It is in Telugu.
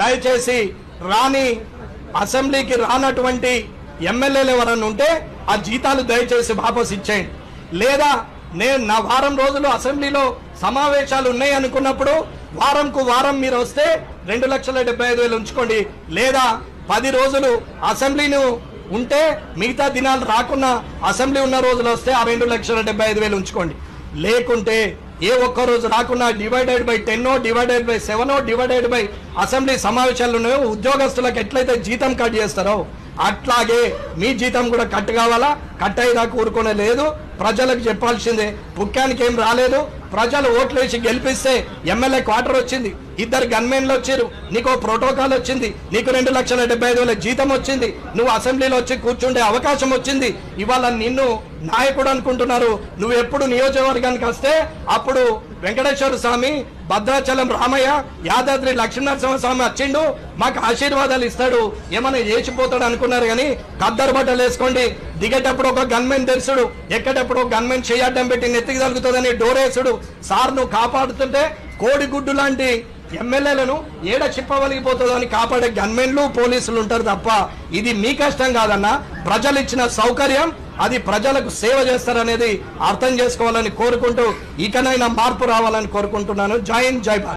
దయచేసి రాని అసెంబ్లీకి రానటువంటి ఎమ్మెల్యేలు ఎవరన్నా ఉంటే ఆ జీతాలు దయచేసి వాపస్ ఇచ్చేయండి. లేదా నేను నా వారం రోజులు అసెంబ్లీలో సమావేశాలు ఉన్నాయి అనుకున్నప్పుడు వారంకు వారం మీరు వస్తే రెండు లక్షల డెబ్బై ఐదు వేలు ఉంచుకోండి. లేదా పది రోజులు అసెంబ్లీను ఉంటే మిగతా దినాలు రాకున్నా అసెంబ్లీ ఉన్న రోజులు వస్తే ఆ రెండు లక్షల డెబ్బై ఐదు వేలు ఉంచుకోండి. లేకుంటే ఏ ఒక్క రోజు రాకున్నా డివైడెడ్ బై టెన్నో డివైడెడ్ బై సెవెనో డివైడెడ్ బై అసెంబ్లీ సమావేశాలు ఉన్నాయో ఉద్యోగస్తులకు ఎట్లయితే జీతం కట్ చేస్తారో అట్లాగే మీ జీతం కూడా కట్ కావాలా? కట్ అయ్యేదాకా కూరుకునే లేదు. ప్రజలకు చెప్పాల్సిందే పుక్కానికి ఏం రాలేదు. ప్రజలు ఓట్లు వేసి గెలిపిస్తే ఎమ్మెల్యే క్వార్టర్ వచ్చింది. ఇద్దరు గన్మెన్లు వచ్చారు. నీకు ప్రోటోకాల్ వచ్చింది. నీకు రెండు లక్షల డెబ్బై ఐదు వేల జీతం వచ్చింది. నువ్వు అసెంబ్లీలో వచ్చి కూర్చుండే అవకాశం వచ్చింది. ఇవాళ నిన్ను నాయకుడు అనుకుంటున్నారు. నువ్వు ఎప్పుడు నియోజకవర్గానికి వస్తే అప్పుడు వెంకటేశ్వర స్వామి భద్రాచలం రామయ్య యాదాద్రి లక్ష్మీనరసింహ స్వామి వచ్చిండు. మాకు ఆశీర్వాదాలు ఇస్తాడు. ఏమైనా చేసిపోతాడు అనుకున్నారు కానీ కద్దరు బట్టలు వేసుకోండి. దిగేటప్పుడు ఒక గన్మెన్ తెరుచుడు ఎక్కేటప్పుడు ఒక గన్మెన్ చేయడం పెట్టి నెత్తికి తగ్గుతుందని డోరేసుడు సార్ నువ్వు కాపాడుతుంటే కోడిగుడ్డు లాంటి ఎమ్మెల్యేలను ఏడ చెప్పవలిగిపోతుందని అని కాపాడే గన్మెన్లు పోలీసులు ఉంటారు తప్ప ఇది మీ కష్టం కాదన్న. ప్రజలు ఇచ్చిన సౌకర్యం అది ప్రజలకు సేవ చేస్తారనేది అర్థం చేసుకోవాలని కోరుకుంటూ ఇకనైనా మార్పు రావాలని కోరుకుంటున్నాను. జై హింద్ జై భారత్.